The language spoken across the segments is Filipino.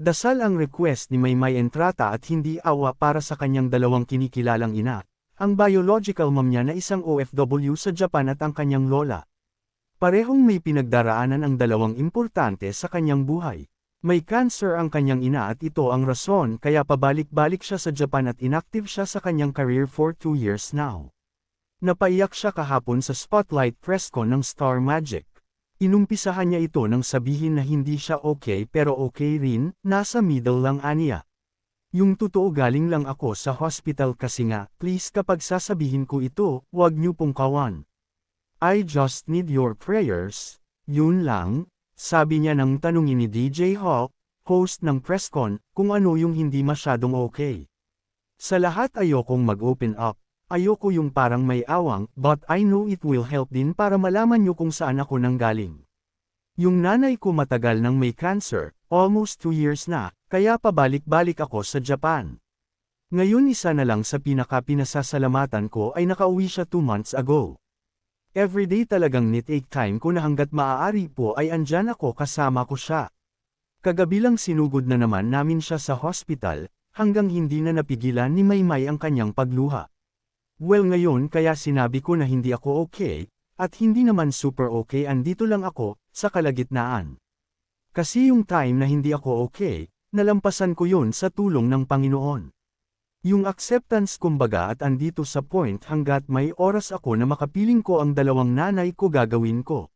Dasal ang request ni Maymay Entrata at hindi awa para sa kanyang dalawang kinikilalang ina, ang biological mom niya na isang OFW sa Japan at ang kanyang lola. Parehong may pinagdaraanan ang dalawang importante sa kanyang buhay. May cancer ang kanyang ina at ito ang rason kaya pabalik-balik siya sa Japan at inactive siya sa kanyang career for two years now. Napaiyak siya kahapon sa spotlight presscon ng Star Magic. Inumpisahan niya ito nang sabihin na hindi siya okay pero okay rin, nasa middle lang aniya. Yung totoo galing lang ako sa hospital kasi nga, please kapag sasabihin ko ito, wag niyo pong kawan. I just need your prayers, yun lang, sabi niya nang tanungin ni DJ Hawk, host ng presscon, kung ano yung hindi masyadong okay. Sa lahat ayokong mag-open up, Ayoko yung parang may awang, but I know it will help din para malaman nyo kung saan ako nanggaling. Yung nanay ko matagal nang may cancer, almost 2 years na, kaya pabalik-balik ako sa Japan. Ngayon isa na lang sa pinaka-pinasasalamatan ko ay nakauwi siya 2 months ago. Everyday talagang nitake time ko na hanggat maaari po ay andyan ako kasama ko siya. Kagabi lang sinugod na naman namin siya sa hospital, hanggang hindi na napigilan ni Maymay ang kanyang pagluha. Well ngayon kaya sinabi ko na hindi ako okay, at hindi naman super okay andito lang ako, sa kalagitnaan. Kasi yung time na hindi ako okay, nalampasan ko yun sa tulong ng Panginoon. Yung acceptance kumbaga at andito sa point hanggat may oras ako na makapiling ko ang dalawang nanay ko gagawin ko.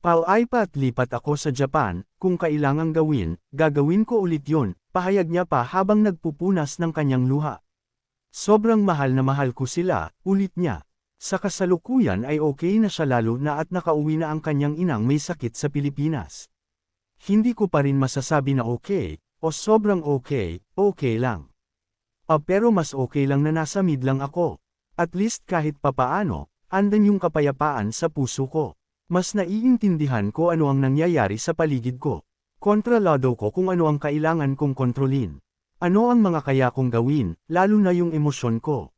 Pal-ay pa at lipat ako sa Japan, kung kailangang gawin, gagawin ko ulit yon, pahayag niya pa habang nagpupunas ng kanyang luha. Sobrang mahal na mahal ko sila, ulit niya. Sa kasalukuyan ay okay na siya lalo na at nakauwi na ang kanyang inang may sakit sa Pilipinas. Hindi ko pa rin masasabi na okay, o sobrang okay, okay lang. Ah pero mas okay lang na nasa mid lang ako. At least kahit papaano, andan yung kapayapaan sa puso ko. Mas naiintindihan ko ano ang nangyayari sa paligid ko. Kontrolado ko kung ano ang kailangan kong kontrolin. Ano ang mga kaya kong gawin, lalo na yung emosyon ko?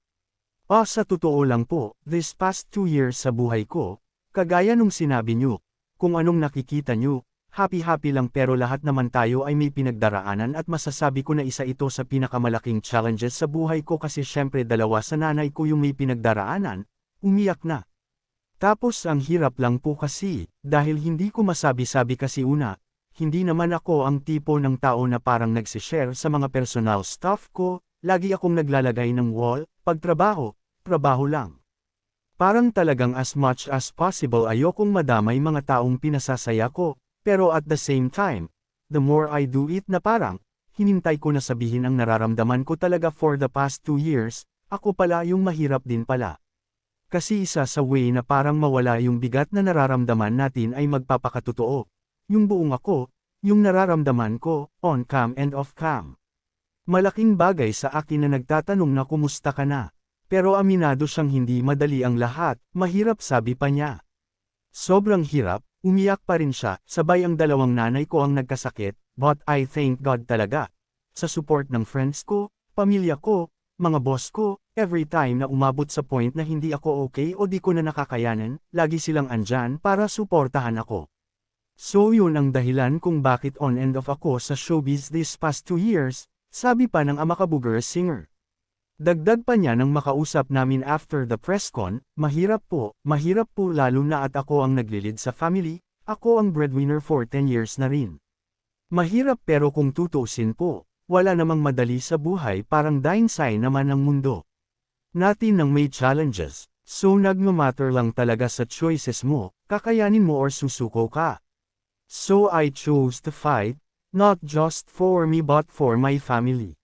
Ah sa totoo lang po, this past two years sa buhay ko, kagaya nung sinabi nyo, kung anong nakikita nyo, happy-happy lang pero lahat naman tayo ay may pinagdaraanan at masasabi ko na isa ito sa pinakamalaking challenges sa buhay ko kasi syempre dalawa sa nanay ko yung may pinagdaraanan, umiyak na. Tapos ang hirap lang po kasi, dahil hindi ko masabi-sabi kasi una, hindi naman ako ang tipo ng tao na parang nagsishare sa mga personal stuff ko, lagi akong naglalagay ng wall, pagtrabaho, trabaho lang. Parang talagang as much as possible ayokong madamay mga taong pinasasaya ko, pero at the same time, the more I do it na parang, hinintay ko na sabihin ang nararamdaman ko talaga for the past two years, ako pala yung mahirap din pala. Kasi isa sa way na parang mawala yung bigat na nararamdaman natin ay magpapakatotoo, yung buong ako, yung nararamdaman ko, on cam and off cam. Malaking bagay sa akin na nagtatanong na kumusta ka na. Pero aminado siyang hindi madali ang lahat, mahirap sabi pa niya. Sobrang hirap, umiyak pa rin siya, sabay ang dalawang nanay ko ang nagkasakit, but I thank God talaga. Sa support ng friends ko, pamilya ko, mga boss ko, every time na umabot sa point na hindi ako okay o di ko na nakakayanan, lagi silang andyan para suportahan ako. So yun ang dahilan kung bakit on and off ako sa showbiz this past two years, sabi pa ng amakabuger singer. Dagdag pa niya nang makausap namin after the press con, mahirap po, mahirap po lalo na at ako ang naglilid sa family, ako ang breadwinner for 10 years na rin. Mahirap pero kung tutuusin po, wala namang madali sa buhay parang dainsay naman ang mundo. Natin nang may challenges, so nagmamatter lang talaga sa choices mo, kakayanin mo or susuko ka. So I chose to fight, not just for me but for my family.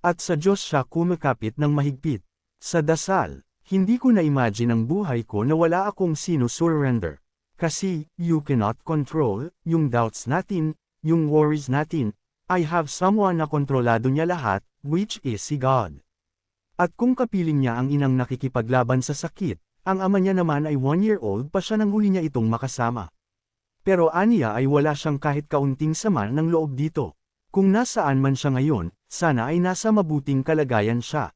At sa Diyos siya kumakapit ng mahigpit. Sa dasal, hindi ko na-imagine ang buhay ko na wala akong sino-surrender. Kasi, you cannot control, yung doubts natin, yung worries natin, I have someone na kontrolado niya lahat, which is si God. At kung kapiling niya ang inang nakikipaglaban sa sakit, ang ama niya naman ay one year old pa siya nang huli niya itong makasama. Pero aniya ay wala siyang kahit kaunting sama ng loob dito. Kung nasaan man siya ngayon, sana ay nasa mabuting kalagayan siya.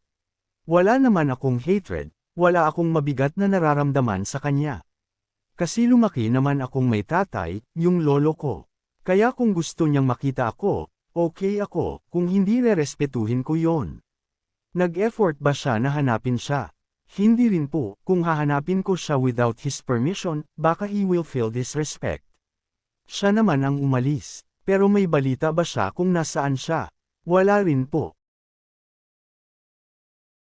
Wala naman akong hatred, wala akong mabigat na nararamdaman sa kanya. Kasi lumaki naman akong may tatay, yung lolo ko. Kaya kung gusto niyang makita ako, Okay ako, kung hindi rerespetuhin ko yon. Nag-effort ba siya na hanapin siya? Hindi rin po, kung hahanapin ko siya without his permission, baka he will feel disrespect. Siya naman ang umalis. Pero may balita ba siya kung nasaan siya? Wala rin po.